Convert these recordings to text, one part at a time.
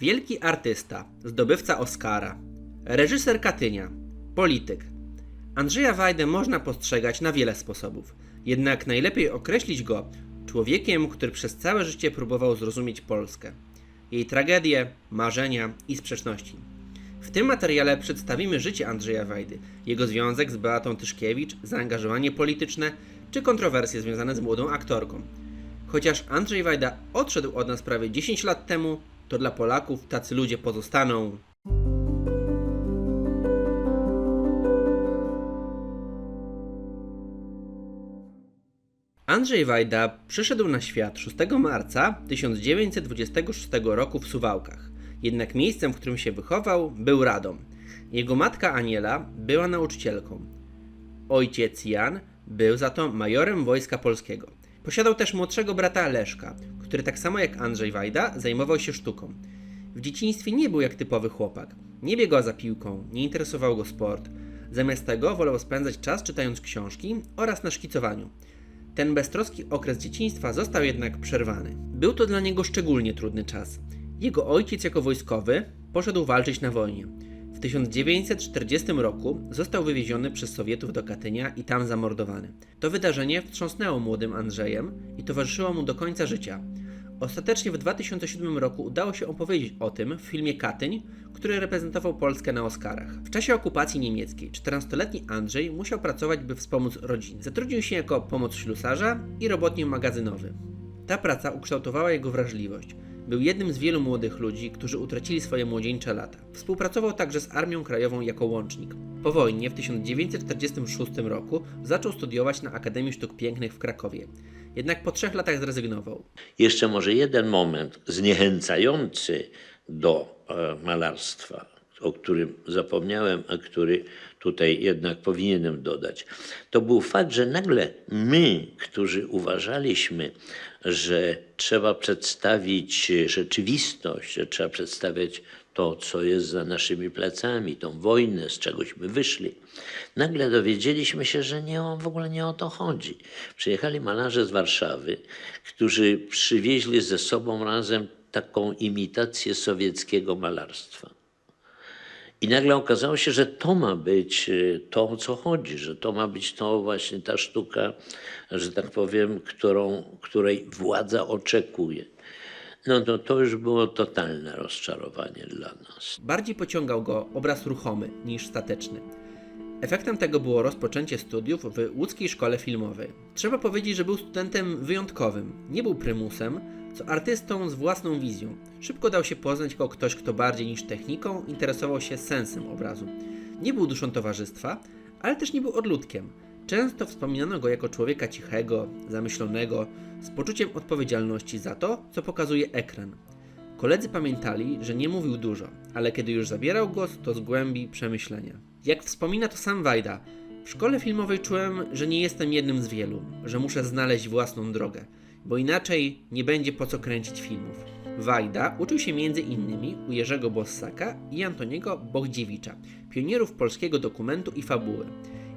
Wielki artysta, zdobywca Oscara, reżyser Katynia, polityk. Andrzeja Wajdę można postrzegać na wiele sposobów, jednak najlepiej określić go człowiekiem, który przez całe życie próbował zrozumieć Polskę, jej tragedie, marzenia i sprzeczności. W tym materiale przedstawimy życie Andrzeja Wajdy, jego związek z Beatą Tyszkiewicz, zaangażowanie polityczne czy kontrowersje związane z młodą aktorką. Chociaż Andrzej Wajda odszedł od nas prawie 10 lat temu, to dla Polaków tacy ludzie pozostaną. Andrzej Wajda przyszedł na świat 6 marca 1926 roku w Suwałkach. Jednak miejscem, w którym się wychował, był Radom. Jego matka Aniela była nauczycielką. Ojciec Jan był za to majorem Wojska Polskiego. Posiadał też młodszego brata Leszka, który tak samo jak Andrzej Wajda zajmował się sztuką. W dzieciństwie nie był jak typowy chłopak. Nie biegał za piłką, nie interesował go sport. Zamiast tego wolał spędzać czas czytając książki oraz na szkicowaniu. Ten beztroski okres dzieciństwa został jednak przerwany. Był to dla niego szczególnie trudny czas. Jego ojciec jako wojskowy poszedł walczyć na wojnie. W 1940 roku został wywieziony przez Sowietów do Katynia i tam zamordowany. To wydarzenie wstrząsnęło młodym Andrzejem i towarzyszyło mu do końca życia. Ostatecznie w 2007 roku udało się opowiedzieć o tym w filmie Katyń, który reprezentował Polskę na Oscarach. W czasie okupacji niemieckiej 14-letni Andrzej musiał pracować, by wspomóc rodzinę. Zatrudnił się jako pomoc ślusarza i robotnik magazynowy. Ta praca ukształtowała jego wrażliwość. Był jednym z wielu młodych ludzi, którzy utracili swoje młodzieńcze lata. Współpracował także z Armią Krajową jako łącznik. Po wojnie w 1946 roku zaczął studiować na Akademii Sztuk Pięknych w Krakowie. Jednak po trzech latach zrezygnował. Jeszcze może jeden moment zniechęcający do e, malarstwa, o którym zapomniałem, a który tutaj jednak powinienem dodać. To był fakt, że nagle my, którzy uważaliśmy, że trzeba przedstawić rzeczywistość, że trzeba przedstawiać to, co jest za naszymi plecami, tą wojnę, z czegośmy wyszli. Nagle dowiedzieliśmy się, że nie, w ogóle nie o to chodzi. Przyjechali malarze z Warszawy, którzy przywieźli ze sobą razem taką imitację sowieckiego malarstwa. I nagle okazało się, że to ma być y, to, o co chodzi, że to ma być to właśnie ta sztuka, że tak powiem, którą, której władza oczekuje. No to, to już było totalne rozczarowanie dla nas. Bardziej pociągał go obraz ruchomy niż stateczny. Efektem tego było rozpoczęcie studiów w łódzkiej szkole filmowej. Trzeba powiedzieć, że był studentem wyjątkowym. Nie był prymusem, co artystą z własną wizją. Szybko dał się poznać jako ktoś, kto bardziej niż techniką interesował się sensem obrazu. Nie był duszą towarzystwa, ale też nie był odludkiem. Często wspominano go jako człowieka cichego, zamyślonego, z poczuciem odpowiedzialności za to, co pokazuje ekran. Koledzy pamiętali, że nie mówił dużo, ale kiedy już zabierał głos, to z głębi przemyślenia. Jak wspomina to sam Wajda, w szkole filmowej czułem, że nie jestem jednym z wielu, że muszę znaleźć własną drogę, bo inaczej nie będzie po co kręcić filmów. Wajda uczył się innymi u Jerzego Bossaka i Antoniego Bogdziewicza, pionierów polskiego dokumentu i fabuły.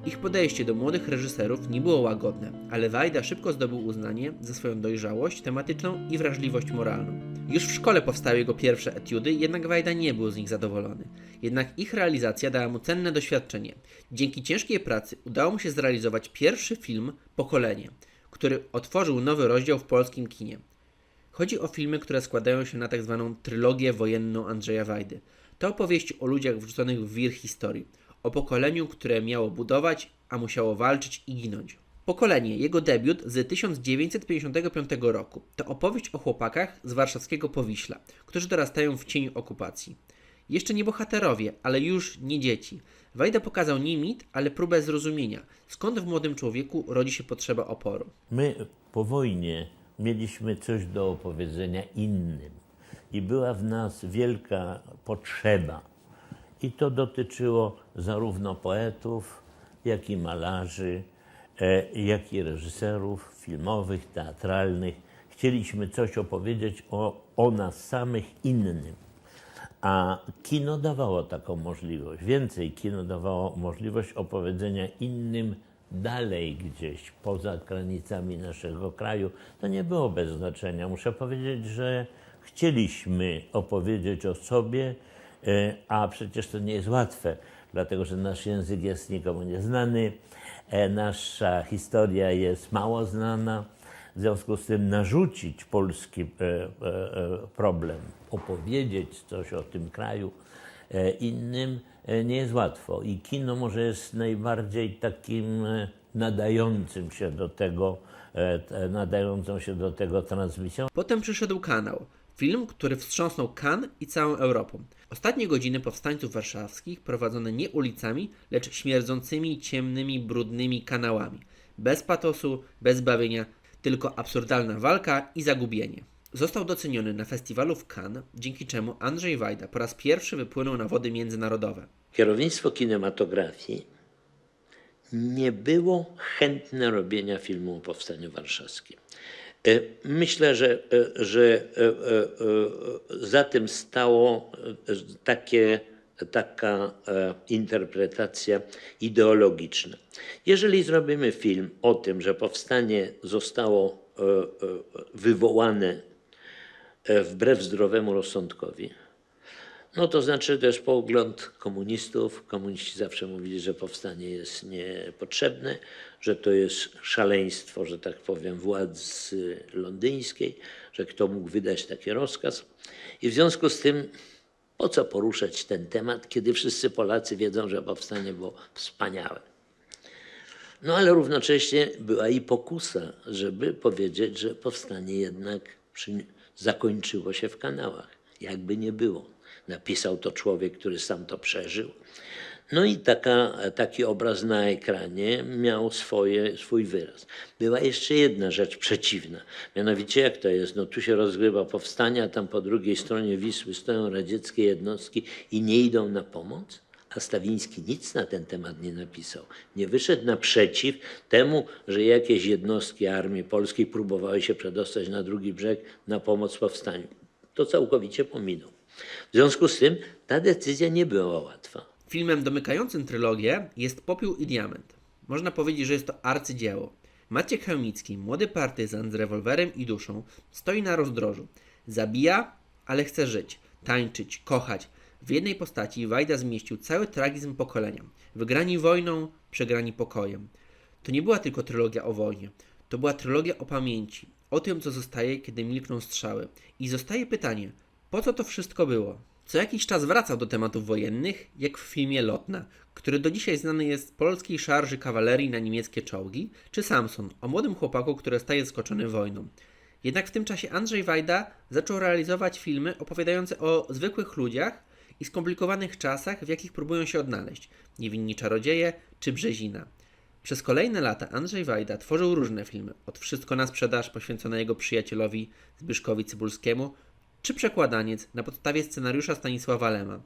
Ich podejście do młodych reżyserów nie było łagodne, ale Wajda szybko zdobył uznanie za swoją dojrzałość tematyczną i wrażliwość moralną. Już w szkole powstały jego pierwsze etiudy, jednak Wajda nie był z nich zadowolony. Jednak ich realizacja dała mu cenne doświadczenie. Dzięki ciężkiej pracy udało mu się zrealizować pierwszy film Pokolenie, który otworzył nowy rozdział w polskim kinie. Chodzi o filmy, które składają się na tak zwaną trylogię wojenną Andrzeja Wajdy. To opowieści o ludziach wrzuconych w wir historii, o pokoleniu, które miało budować, a musiało walczyć i ginąć. Pokolenie, jego debiut z 1955 roku, to opowieść o chłopakach z warszawskiego Powiśla, którzy dorastają w cieniu okupacji. Jeszcze nie bohaterowie, ale już nie dzieci. Wajda pokazał nie mit, ale próbę zrozumienia, skąd w młodym człowieku rodzi się potrzeba oporu. My po wojnie mieliśmy coś do opowiedzenia innym i była w nas wielka potrzeba. I to dotyczyło zarówno poetów, jak i malarzy, e, jak i reżyserów filmowych, teatralnych. Chcieliśmy coś opowiedzieć o, o nas samych innym. A kino dawało taką możliwość. Więcej, kino dawało możliwość opowiedzenia innym dalej gdzieś, poza granicami naszego kraju. To nie było bez znaczenia. Muszę powiedzieć, że chcieliśmy opowiedzieć o sobie, a przecież to nie jest łatwe, dlatego że nasz język jest nikomu nieznany, e, nasza historia jest mało znana. W związku z tym narzucić polski e, e, e, problem, opowiedzieć coś o tym kraju e, innym e, nie jest łatwo. I kino może jest najbardziej takim e, nadającym się do tego, e, nadającą się do tego transmisją. Potem przyszedł kanał. Film, który wstrząsnął Cannes i całą Europą. Ostatnie godziny powstańców warszawskich prowadzone nie ulicami, lecz śmierdzącymi, ciemnymi, brudnymi kanałami. Bez patosu, bez bawienia, tylko absurdalna walka i zagubienie. Został doceniony na festiwalu w Cannes, dzięki czemu Andrzej Wajda po raz pierwszy wypłynął na wody międzynarodowe. Kierownictwo kinematografii nie było chętne robienia filmu o Powstaniu Warszawskim. E, Myślę, że, e, że e, za tym stało takie, taka interpretacja ideologiczna. Jeżeli zrobimy film o tym, że powstanie zostało wywołane wbrew zdrowemu rozsądkowi, no to znaczy to jest pogląd komunistów. Komuniści zawsze mówili, że powstanie jest niepotrzebne, że to jest szaleństwo, że tak powiem, władzy londyńskiej, że kto mógł wydać taki rozkaz. I w związku z tym po co poruszać ten temat, kiedy wszyscy Polacy wiedzą, że powstanie było wspaniałe. No ale równocześnie była i pokusa, żeby powiedzieć, że powstanie jednak przy... zakończyło się w kanałach. Jakby nie było. Napisał to człowiek, który sam to przeżył. No i taka, taki obraz na ekranie miał swoje, swój wyraz. Była jeszcze jedna rzecz przeciwna. Mianowicie jak to jest? No tu się rozgrywa powstanie, a tam po drugiej stronie Wisły stoją radzieckie jednostki i nie idą na pomoc? A Stawiński nic na ten temat nie napisał. Nie wyszedł naprzeciw temu, że jakieś jednostki armii polskiej próbowały się przedostać na drugi brzeg na pomoc powstaniu. To całkowicie pominął. W związku z tym ta decyzja nie była łatwa. Filmem domykającym trylogię jest Popiół i Diament. Można powiedzieć, że jest to arcydzieło. Maciek Chełmicki, młody partyzant z rewolwerem i duszą, stoi na rozdrożu. Zabija, ale chce żyć, tańczyć, kochać. W jednej postaci Wajda zmieścił cały tragizm pokolenia. Wygrani wojną, przegrani pokojem. To nie była tylko trylogia o wojnie. To była trylogia o pamięci, o tym, co zostaje, kiedy milkną strzały. I zostaje pytanie, po co to wszystko było? Co jakiś czas wracał do tematów wojennych, jak w filmie Lotna, który do dzisiaj znany jest polskiej szarży kawalerii na niemieckie czołgi, czy Samson, o młodym chłopaku, który staje skoczony wojną. Jednak w tym czasie Andrzej Wajda zaczął realizować filmy opowiadające o zwykłych ludziach i skomplikowanych czasach, w jakich próbują się odnaleźć. Niewinni czarodzieje czy Brzezina. Przez kolejne lata Andrzej Wajda tworzył różne filmy, od Wszystko na sprzedaż poświęcone jego przyjacielowi Zbyszkowi Cybulskiemu, czy Przekładaniec na podstawie scenariusza Stanisława Lema.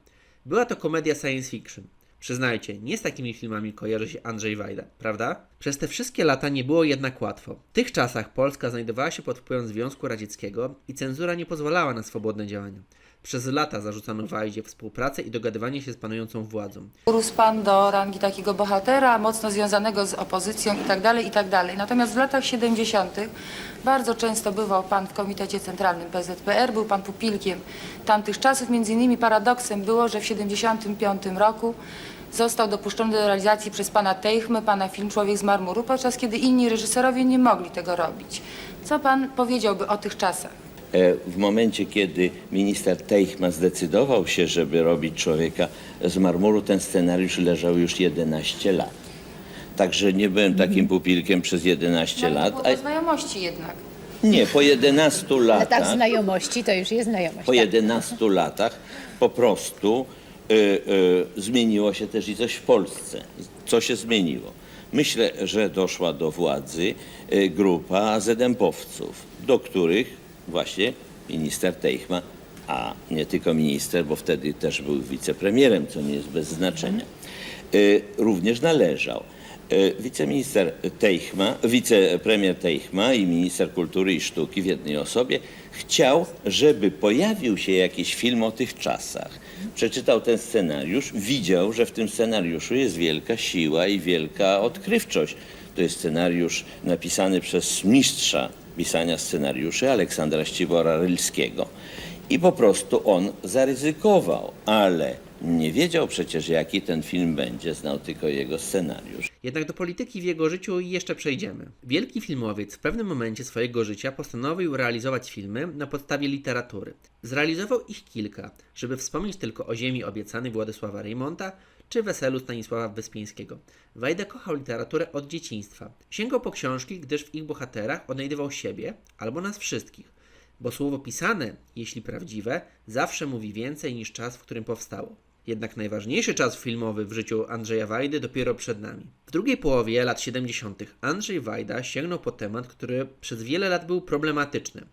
Była to komedia science fiction. Przyznajcie, nie z takimi filmami kojarzy się Andrzej Wajda, prawda? Przez te wszystkie lata nie było jednak łatwo. W tych czasach Polska znajdowała się pod wpływem Związku Radzieckiego i cenzura nie pozwalała na swobodne działania. Przez lata zarzucano Wajdzie współpracę i dogadywanie się z panującą władzą. Urósł pan do rangi takiego bohatera, mocno związanego z opozycją i tak dalej, i tak. Natomiast w latach 70. bardzo często bywał pan w Komitecie Centralnym PZPR, był pan pupilkiem tamtych czasów. Między innymi paradoksem było, że w 75 roku został dopuszczony do realizacji przez pana Teichmę, pana film Człowiek z marmuru, podczas kiedy inni reżyserowie nie mogli tego robić. Co pan powiedziałby o tych czasach? E, W momencie, kiedy minister Teichmann zdecydował się, żeby robić człowieka z marmuru, ten scenariusz leżał już 11 lat. Także nie byłem takim pupilkiem przez 11 Ale to lat. było A po znajomości jednak. nie, po 11 Ale tak, latach, znajomości to już jest znajomość. po tak. 11 latach po prostu y, y, zmieniło się też i coś w Polsce. Co się zmieniło? Myślę, że doszła do władzy y, grupa ZDM-powców, do których właśnie minister Teichmann, a nie tylko minister, bo wtedy też był wicepremierem, co nie jest bez znaczenia, y, również należał. Y, Wiceminister Teichma, wicepremier Teichma i minister kultury i sztuki w jednej osobie chciał, żeby pojawił się jakiś film o tych czasach. Przeczytał ten scenariusz, widział, że w tym scenariuszu jest wielka siła i wielka odkrywczość. To jest scenariusz napisany przez mistrza pisania scenariuszy Aleksandra Ścibora Rylskiego. I po prostu on zaryzykował, ale nie wiedział przecież, jaki ten film będzie, znał tylko jego scenariusz. Jednak do polityki w jego życiu jeszcze przejdziemy. Wielki filmowiec w pewnym momencie swojego życia postanowił realizować filmy na podstawie literatury. Zrealizował ich kilka, żeby wspomnieć tylko o Ziemi obiecanej Władysława Reymonta czy Weselu Stanisława Wyspiańskiego. Wajda kochał literaturę od dzieciństwa. Sięgał po książki, gdyż w ich bohaterach odnajdywał siebie albo nas wszystkich. Bo słowo pisane, jeśli prawdziwe, zawsze mówi więcej niż czas, w którym powstało. Jednak najważniejszy czas filmowy w życiu Andrzeja Wajdy dopiero przed nami. W drugiej połowie lat 70. Andrzej Wajda sięgnął po temat, który przez wiele lat był problematyczny.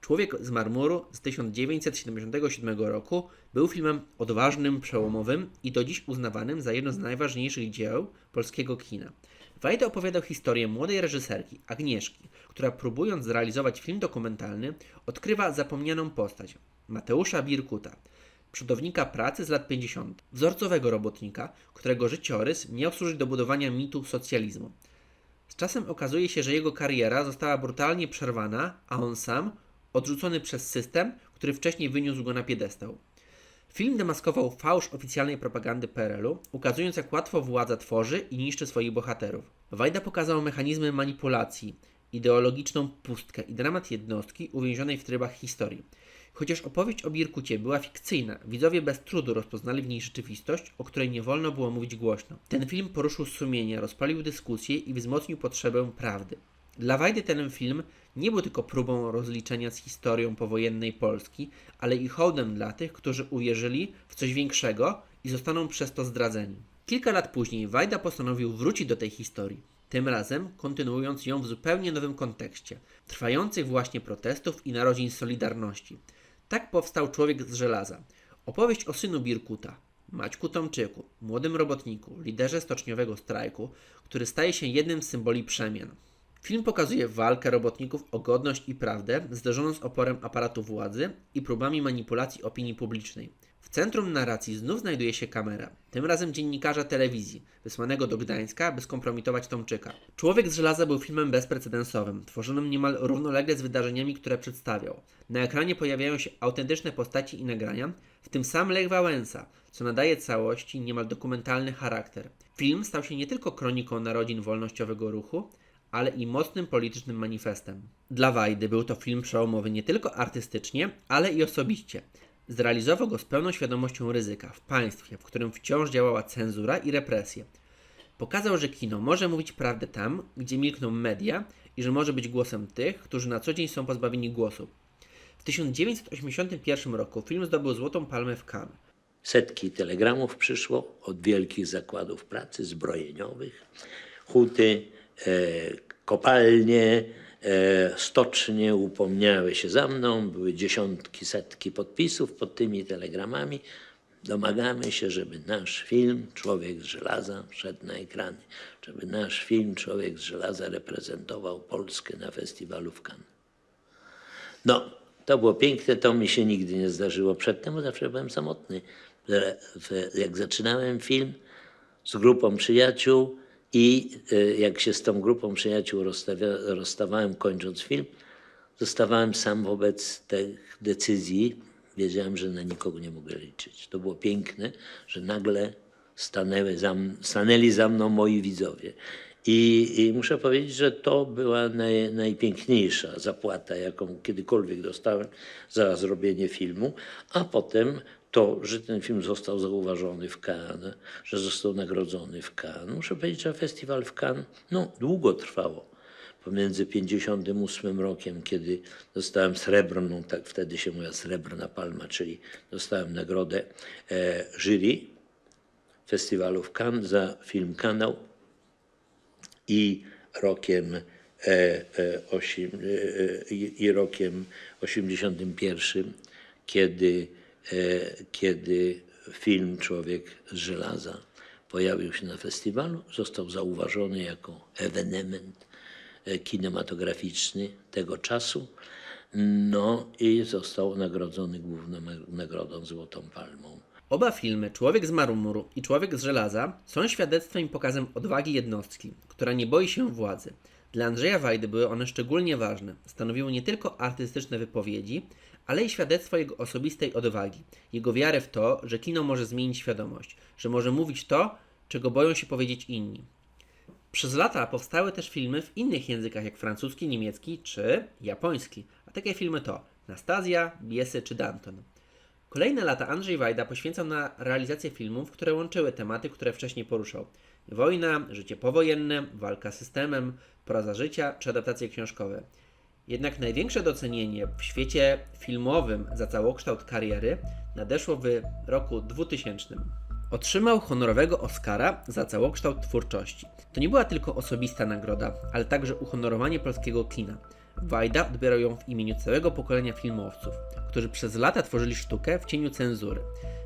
Człowiek z marmuru z 1977 roku był filmem odważnym, przełomowym i do dziś uznawanym za jedno z najważniejszych dzieł polskiego kina. Wajda opowiadał historię młodej reżyserki, Agnieszki, która próbując zrealizować film dokumentalny, odkrywa zapomnianą postać Mateusza Birkuta, przodownika pracy z lat 50., wzorcowego robotnika, którego życiorys miał służyć do budowania mitu socjalizmu. Z czasem okazuje się, że jego kariera została brutalnie przerwana, a on sam odrzucony przez system, który wcześniej wyniósł go na piedestał. Film demaskował fałsz oficjalnej propagandy PRL-u, ukazując jak łatwo władza tworzy i niszczy swoich bohaterów. Wajda pokazał mechanizmy manipulacji, ideologiczną pustkę i dramat jednostki uwięzionej w trybach historii. Chociaż opowieść o Birkucie była fikcyjna, widzowie bez trudu rozpoznali w niej rzeczywistość, o której nie wolno było mówić głośno. Ten film poruszył sumienie, rozpalił dyskusję i wzmocnił potrzebę prawdy. Dla Wajdy ten film nie był tylko próbą rozliczenia z historią powojennej Polski, ale i hołdem dla tych, którzy uwierzyli w coś większego i zostaną przez to zdradzeni. Kilka lat później Wajda postanowił wrócić do tej historii, tym razem kontynuując ją w zupełnie nowym kontekście, trwających właśnie protestów i narodzin Solidarności. Tak powstał Człowiek z żelaza. Opowieść o synu Birkuta, Maćku Tomczyku, młodym robotniku, liderze stoczniowego strajku, który staje się jednym z symboli przemian. Film pokazuje walkę robotników o godność i prawdę, zderzoną z oporem aparatu władzy i próbami manipulacji opinii publicznej. W centrum narracji znów znajduje się kamera, tym razem dziennikarza telewizji, wysłanego do Gdańska, by skompromitować Tomczyka. Człowiek z żelaza był filmem bezprecedensowym, tworzonym niemal równolegle z wydarzeniami, które przedstawiał. Na ekranie pojawiają się autentyczne postaci i nagrania, w tym sam Lech Wałęsa, co nadaje całości niemal dokumentalny charakter. Film stał się nie tylko kroniką narodzin wolnościowego ruchu, ale i mocnym politycznym manifestem. Dla Wajdy był to film przełomowy nie tylko artystycznie, ale i osobiście. Zrealizował go z pełną świadomością ryzyka w państwie, w którym wciąż działała cenzura i represje. Pokazał, że kino może mówić prawdę tam, gdzie milkną media i że może być głosem tych, którzy na co dzień są pozbawieni głosu. W 1981 roku film zdobył Złotą Palmę w Cannes. Setki telegramów przyszło od wielkich zakładów pracy zbrojeniowych, huty, kopalnie, e, stocznie upomniały się za mną. Były dziesiątki, setki podpisów pod tymi telegramami. Domagamy się, żeby nasz film Człowiek z żelaza wszedł na ekrany, żeby nasz film Człowiek z żelaza reprezentował Polskę na festiwalu w Cannes. No, to było piękne, to mi się nigdy nie zdarzyło przedtem, zawsze byłem samotny. W- Jak zaczynałem film z grupą przyjaciół i y, jak się z tą grupą przyjaciół rozstawałem kończąc film, zostawałem sam wobec tych decyzji. Wiedziałem, że na nikogo nie mogę liczyć. To było piękne, że nagle stanęły za, stanęli za mną moi widzowie. I, I muszę powiedzieć, że to była naj, najpiękniejsza zapłata, jaką kiedykolwiek dostałem za zrobienie filmu, a potem to, że ten film został zauważony w Cannes, że został nagrodzony w Cannes. Muszę powiedzieć, że festiwal w Cannes no, długo trwało pomiędzy 58 rokiem, kiedy dostałem srebrną, tak wtedy się mówiła srebrna palma, czyli dostałem nagrodę e, jury festiwalu w Cannes za film Kanał i rokiem, e, e, osim, e, i, rokiem 81, kiedy, kiedy film Człowiek z żelaza pojawił się na festiwalu, został zauważony jako ewenement e, kinematograficzny tego czasu. No i został nagrodzony główną nagrodą Złotą Palmą. Oba filmy, Człowiek z marmuru i Człowiek z żelaza, są świadectwem i pokazem odwagi jednostki, która nie boi się władzy. Dla Andrzeja Wajdy były one szczególnie ważne. Stanowiły nie tylko artystyczne wypowiedzi, ale i świadectwo jego osobistej odwagi, jego wiarę w to, że kino może zmienić świadomość, że może mówić to, czego boją się powiedzieć inni. Przez lata powstały też filmy w innych językach, jak francuski, niemiecki czy japoński, a takie filmy to Nastazja, Biesy czy Danton. Kolejne lata Andrzej Wajda poświęcał na realizację filmów, które łączyły tematy, które wcześniej poruszał. Wojna, życie powojenne, walka z systemem, proza życia czy adaptacje książkowe. Jednak największe docenienie w świecie filmowym za całokształt kariery nadeszło w roku 2000. Otrzymał honorowego Oscara za całokształt twórczości. To nie była tylko osobista nagroda, ale także uhonorowanie polskiego kina. Wajda odbierał ją w imieniu całego pokolenia filmowców, którzy przez lata tworzyli sztukę w cieniu cenzury,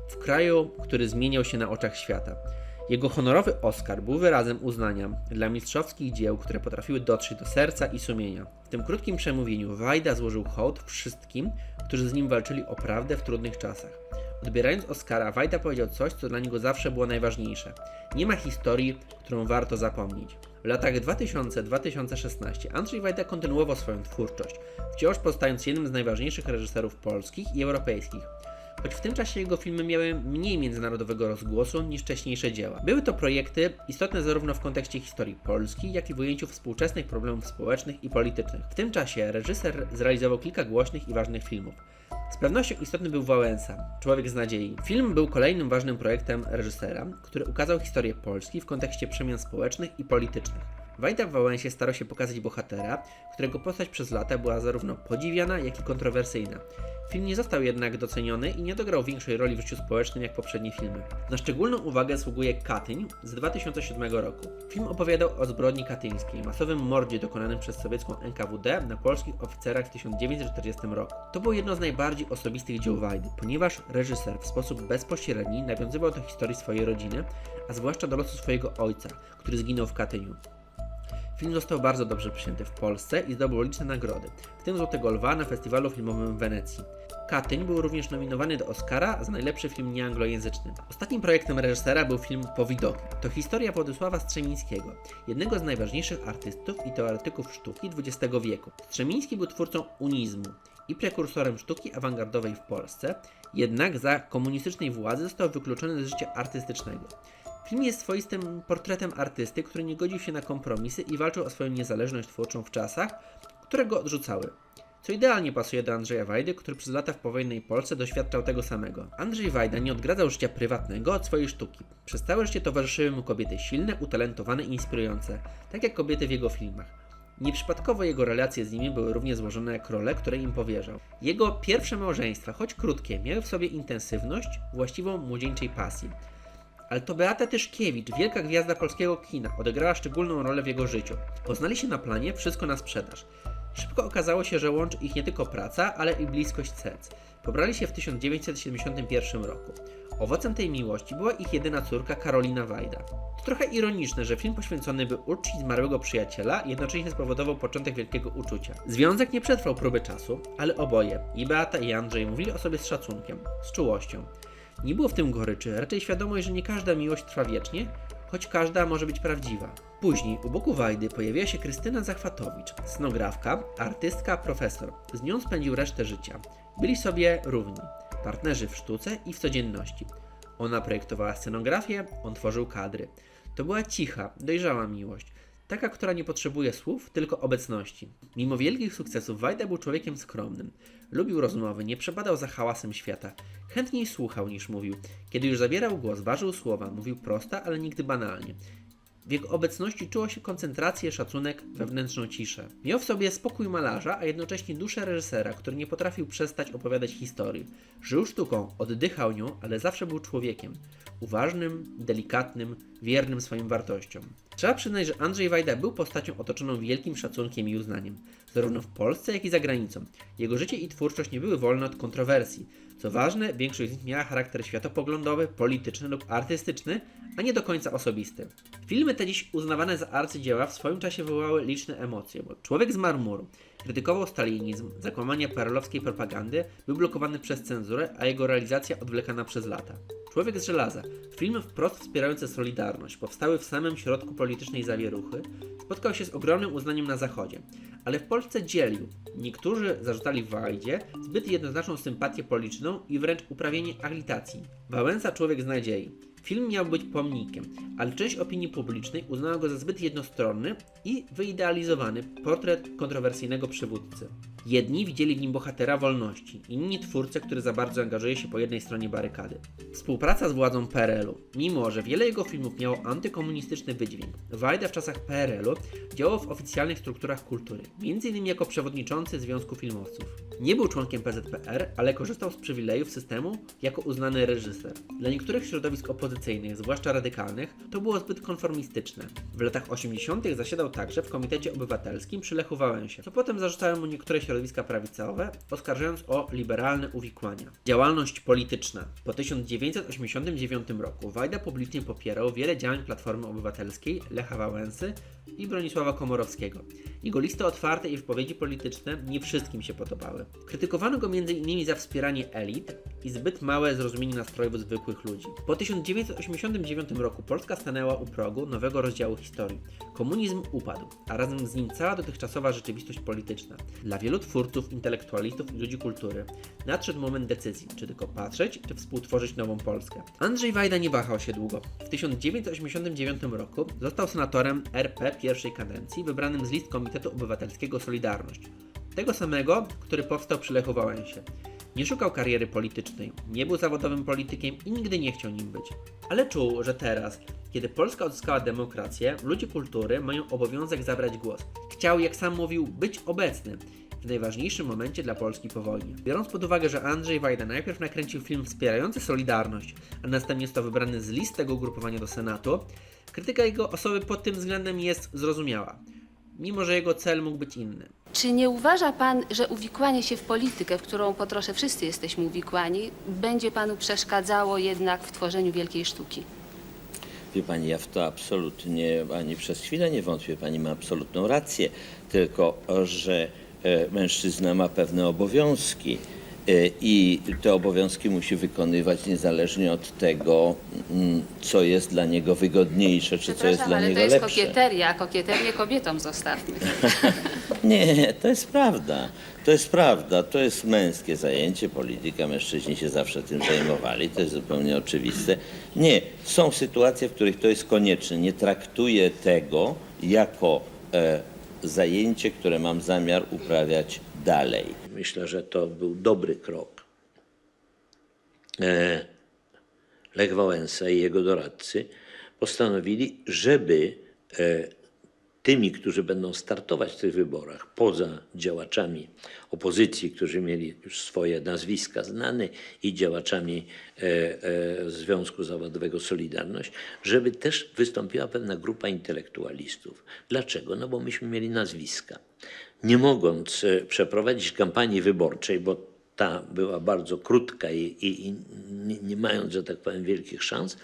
w kraju, który zmieniał się na oczach świata. Jego honorowy Oscar był wyrazem uznania dla mistrzowskich dzieł, które potrafiły dotrzeć do serca i sumienia. W tym krótkim przemówieniu Wajda złożył hołd wszystkim, którzy z nim walczyli o prawdę w trudnych czasach. Odbierając Oscara, Wajda powiedział coś, co dla niego zawsze było najważniejsze. Nie ma historii, którą warto zapomnieć. W latach 2000-2016 Andrzej Wajda kontynuował swoją twórczość, wciąż pozostając jednym z najważniejszych reżyserów polskich i europejskich. Choć w tym czasie jego filmy miały mniej międzynarodowego rozgłosu niż wcześniejsze dzieła. Były to projekty istotne zarówno w kontekście historii Polski, jak i w ujęciu współczesnych problemów społecznych i politycznych. W tym czasie reżyser zrealizował kilka głośnych i ważnych filmów. Z pewnością istotny był Wałęsa, Człowiek z nadziei. Film był kolejnym ważnym projektem reżysera, który ukazał historię Polski w kontekście przemian społecznych i politycznych. Wajda w Wałęsie starał się pokazać bohatera, którego postać przez lata była zarówno podziwiana, jak i kontrowersyjna. Film nie został jednak doceniony i nie odegrał większej roli w życiu społecznym jak poprzednie filmy. Na szczególną uwagę zasługuje Katyń z 2007 roku. Film opowiadał o zbrodni katyńskiej, masowym mordzie dokonanym przez sowiecką NKWD na polskich oficerach w 1940 roku. To było jedno z najbardziej osobistych dzieł Wajdy, ponieważ reżyser w sposób bezpośredni nawiązywał do historii swojej rodziny, a zwłaszcza do losu swojego ojca, który zginął w Katyniu. Film został bardzo dobrze przyjęty w Polsce i zdobył liczne nagrody, w tym Złotego Lwa na festiwalu filmowym w Wenecji. Katyń był również nominowany do Oscara za najlepszy film nieanglojęzyczny. Ostatnim projektem reżysera był film Powidoki. To historia Władysława Strzemińskiego, jednego z najważniejszych artystów i teoretyków sztuki XX wieku. Strzemiński był twórcą unizmu i prekursorem sztuki awangardowej w Polsce, jednak za komunistycznej władzy został wykluczony z życia artystycznego. Film jest swoistym portretem artysty, który nie godził się na kompromisy i walczył o swoją niezależność twórczą w czasach, które go odrzucały. Co idealnie pasuje do Andrzeja Wajdy, który przez lata w powojennej Polsce doświadczał tego samego. Andrzej Wajda nie odgradzał życia prywatnego od swojej sztuki. Przez całe życie towarzyszyły mu kobiety silne, utalentowane i inspirujące, tak jak kobiety w jego filmach. Nieprzypadkowo jego relacje z nimi były równie złożone jak role, które im powierzał. Jego pierwsze małżeństwa, choć krótkie, miały w sobie intensywność właściwą młodzieńczej pasji. Ale to Beata Tyszkiewicz, wielka gwiazda polskiego kina, odegrała szczególną rolę w jego życiu. Poznali się na planie Wszystko na sprzedaż. Szybko okazało się, że łączy ich nie tylko praca, ale i bliskość serc. Pobrali się w 1971 roku. Owocem tej miłości była ich jedyna córka Karolina Wajda. To trochę ironiczne, że film poświęcony by uczcić zmarłego przyjaciela jednocześnie spowodował początek wielkiego uczucia. Związek nie przetrwał próby czasu, ale oboje, i Beata i Andrzej, mówili o sobie z szacunkiem, z czułością. Nie było w tym goryczy, raczej świadomość, że nie każda miłość trwa wiecznie, choć każda może być prawdziwa. Później u boku Wajdy pojawiła się Krystyna Zachwatowicz, scenografka, artystka, profesor. Z nią spędził resztę życia. Byli sobie równi, partnerzy w sztuce i w codzienności. Ona projektowała scenografię, on tworzył kadry. To była cicha, dojrzała miłość. Taka, która nie potrzebuje słów, tylko obecności. Mimo wielkich sukcesów, Wajda był człowiekiem skromnym. Lubił rozmowy, nie przepadał za hałasem świata. Chętniej słuchał niż mówił. Kiedy już zabierał głos, ważył słowa, mówił prosto, ale nigdy banalnie. W jego obecności czuło się koncentrację, szacunek, wewnętrzną ciszę. Miał w sobie spokój malarza, a jednocześnie duszę reżysera, który nie potrafił przestać opowiadać historii. Żył sztuką, oddychał nią, ale zawsze był człowiekiem. Uważnym, delikatnym, wiernym swoim wartościom. Trzeba przyznać, że Andrzej Wajda był postacią otoczoną wielkim szacunkiem i uznaniem, zarówno w Polsce, jak i za granicą. Jego życie i twórczość nie były wolne od kontrowersji. Co ważne, większość z nich miała charakter światopoglądowy, polityczny lub artystyczny, a nie do końca osobisty. Filmy te dziś uznawane za arcydzieła w swoim czasie wywołały liczne emocje, bo Człowiek z marmuru krytykował stalinizm, zakłamania perelowskiej propagandy, był blokowany przez cenzurę, a jego realizacja odwlekana przez lata. Człowiek z żelaza. Film wprost wspierający Solidarność powstały w samym środku politycznej zawieruchy, spotkał się z ogromnym uznaniem na Zachodzie, ale w Polsce dzielił. Niektórzy zarzucali Wajdzie zbyt jednoznaczną sympatię polityczną i wręcz uprawienie agitacji. Wałęsa człowiek z nadziei. Film miał być pomnikiem, ale część opinii publicznej uznała go za zbyt jednostronny i wyidealizowany portret kontrowersyjnego przywódcy. Jedni widzieli w nim bohatera wolności, inni twórcę, który za bardzo angażuje się po jednej stronie barykady. Współpraca z władzą PRL-u. Mimo, że wiele jego filmów miało antykomunistyczny wydźwięk, Wajda w czasach PRL-u działał w oficjalnych strukturach kultury, m.in. jako przewodniczący Związku Filmowców. Nie był członkiem PZPR, ale korzystał z przywilejów systemu jako uznany reżyser. Dla niektórych środowisk opozycyjnych, zwłaszcza radykalnych, to było zbyt konformistyczne. W latach 80. zasiadał także w Komitecie Obywatelskim przy Lechu Wałęsie, co potem zarzucały mu niektóre środowiska prawicowe, oskarżając o liberalne uwikłania. Działalność polityczna. Po 1989 roku Wajda publicznie popierał wiele działań Platformy Obywatelskiej, Lecha Wałęsy i Bronisława Komorowskiego. Jego listy otwarte i wypowiedzi polityczne nie wszystkim się podobały. Krytykowano go m.in. za wspieranie elit i zbyt małe zrozumienie nastrojów zwykłych ludzi. Po 1989 roku Polska stanęła u progu nowego rozdziału historii. Komunizm upadł, a razem z nim cała dotychczasowa rzeczywistość polityczna. Dla wielu twórców, intelektualistów i ludzi kultury nadszedł moment decyzji, czy tylko patrzeć, czy współtworzyć nową Polskę. Andrzej Wajda nie wahał się długo. W 1989 roku został senatorem RP pierwszej kadencji, wybranym z list Komitetu Obywatelskiego Solidarność. Tego samego, który powstał przy Lechu Wałęsie. Nie szukał kariery politycznej, nie był zawodowym politykiem i nigdy nie chciał nim być. Ale czuł, że teraz, kiedy Polska odzyskała demokrację, ludzie kultury mają obowiązek zabrać głos. Chciał, jak sam mówił, być obecny w najważniejszym momencie dla Polski po wojnie. Biorąc pod uwagę, że Andrzej Wajda najpierw nakręcił film wspierający Solidarność, a następnie został wybrany z list tego ugrupowania do Senatu, krytyka jego osoby pod tym względem jest zrozumiała, mimo że jego cel mógł być inny. Czy nie uważa Pan, że uwikłanie się w politykę, w którą po trosze wszyscy jesteśmy uwikłani, będzie Panu przeszkadzało jednak w tworzeniu wielkiej sztuki? Wie pani, ja w to absolutnie ani przez chwilę nie wątpię. Pani ma absolutną rację. Tylko, że mężczyzna ma pewne obowiązki e, i te obowiązki musi wykonywać niezależnie od tego, mm, co jest dla niego wygodniejsze, czy co jest dla ale niego to jest lepsze. kokieteria, a kokieterię kobietom zostawmy. Nie, to jest prawda. To jest prawda. To jest męskie zajęcie. Polityka, mężczyźni się zawsze tym zajmowali. To jest zupełnie oczywiste. Nie, są sytuacje, w których to jest konieczne. Nie traktuję tego jako e, zajęcie, które mam zamiar uprawiać dalej. Myślę, że to był dobry krok. E, Lech Wałęsa i jego doradcy postanowili, żeby e, tymi, którzy będą startować w tych wyborach, poza działaczami opozycji, którzy mieli już swoje nazwiska znane i działaczami e, e, Związku Zawodowego Solidarność, żeby też wystąpiła pewna grupa intelektualistów. Dlaczego? No bo myśmy mieli nazwiska. Nie mogąc e, przeprowadzić kampanii wyborczej, bo ta była bardzo krótka i, i, i nie, mając, że tak powiem, wielkich szans,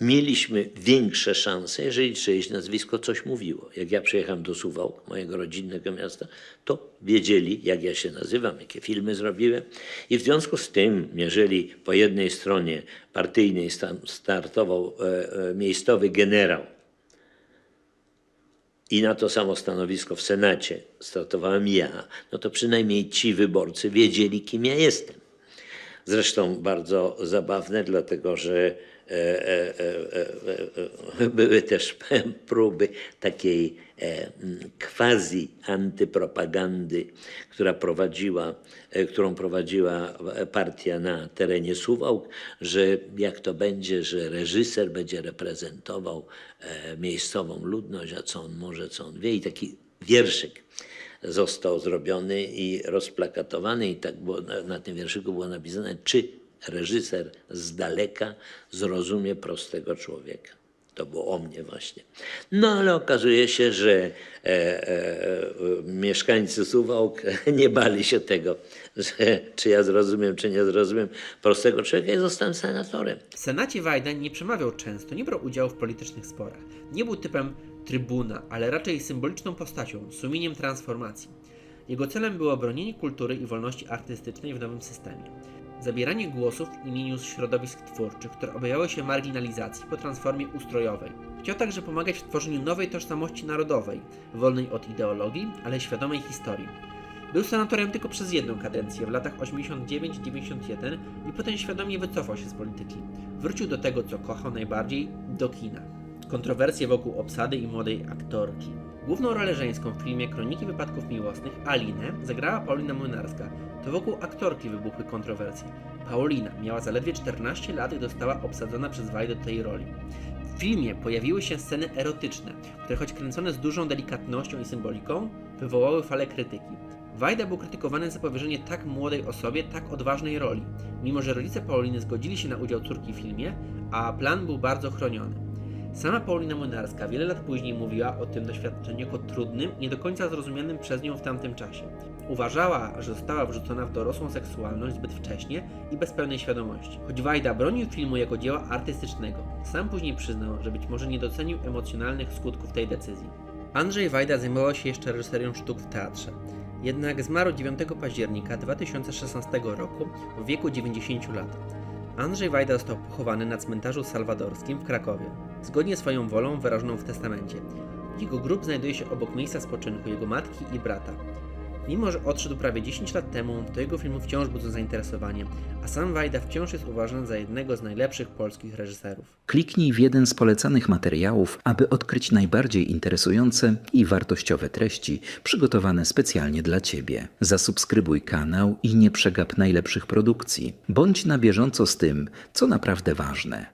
mieliśmy większe szanse, jeżeli czyjeś nazwisko coś mówiło. Jak ja przyjechałem do Suwałk, mojego rodzinnego miasta, to wiedzieli, jak ja się nazywam, jakie filmy zrobiłem. I w związku z tym, jeżeli po jednej stronie partyjnej sta- startował e, e, miejscowy generał, i na to samo stanowisko w Senacie startowałem ja, no to przynajmniej ci wyborcy wiedzieli, kim ja jestem. Zresztą bardzo zabawne, dlatego że były też próby takiej e, quasi antypropagandy, która prowadziła, e, którą prowadziła partia na terenie Suwałk, że jak to będzie, że reżyser będzie reprezentował e, miejscową ludność, a co on może, co on wie. I taki wierszyk został zrobiony i rozplakatowany. I tak było, na tym wierszyku było napisane, czy reżyser z daleka zrozumie prostego człowieka. To było o mnie właśnie. No ale okazuje się, że e, e, e, mieszkańcy Suwałk nie bali się tego, że czy ja zrozumiem, czy nie zrozumiem prostego człowieka i zostałem senatorem. W Senacie Wajda nie przemawiał często, nie brał udziału w politycznych sporach. Nie był typem trybuna, ale raczej symboliczną postacią, sumieniem transformacji. Jego celem było bronienie kultury i wolności artystycznej w nowym systemie. Zabieranie głosów w imieniu środowisk twórczych, które objawiały się marginalizacji po transformie ustrojowej. Chciał także pomagać w tworzeniu nowej tożsamości narodowej, wolnej od ideologii, ale świadomej historii. Był senatorem tylko przez jedną kadencję w latach 89-91 i potem świadomie wycofał się z polityki. Wrócił do tego, co kochał najbardziej do kina. Kontrowersje wokół obsady i młodej aktorki. Główną rolę żeńską w filmie Kroniki Wypadków Miłosnych, Alinę, zagrała Paulina Młynarska. To wokół aktorki wybuchły kontrowersje. Paulina miała zaledwie 14 lat i została obsadzona przez Wajdę do tej roli. W filmie pojawiły się sceny erotyczne, które choć kręcone z dużą delikatnością i symboliką, wywołały falę krytyki. Wajda był krytykowany za powierzenie tak młodej osobie tak odważnej roli, mimo że rodzice Pauliny zgodzili się na udział córki w filmie, a plan był bardzo chroniony. Sama Paulina Młynarska wiele lat później mówiła o tym doświadczeniu jako trudnym, nie do końca zrozumianym przez nią w tamtym czasie. Uważała, że została wrzucona w dorosłą seksualność zbyt wcześnie i bez pełnej świadomości. Choć Wajda bronił filmu jako dzieła artystycznego, sam później przyznał, że być może nie docenił emocjonalnych skutków tej decyzji. Andrzej Wajda zajmował się jeszcze reżyserią sztuk w teatrze. Jednak zmarł 9 października 2016 roku w wieku 90 lat. Andrzej Wajda został pochowany na cmentarzu salwadorskim w Krakowie, zgodnie swoją wolą wyrażoną w testamencie. Jego grób znajduje się obok miejsca spoczynku jego matki i brata. Mimo, że odszedł prawie 10 lat temu, to jego filmy wciąż budzą zainteresowanie, a sam Wajda wciąż jest uważany za jednego z najlepszych polskich reżyserów. Kliknij w jeden z polecanych materiałów, aby odkryć najbardziej interesujące i wartościowe treści przygotowane specjalnie dla Ciebie. Zasubskrybuj kanał i nie przegap najlepszych produkcji. Bądź na bieżąco z tym, co naprawdę ważne.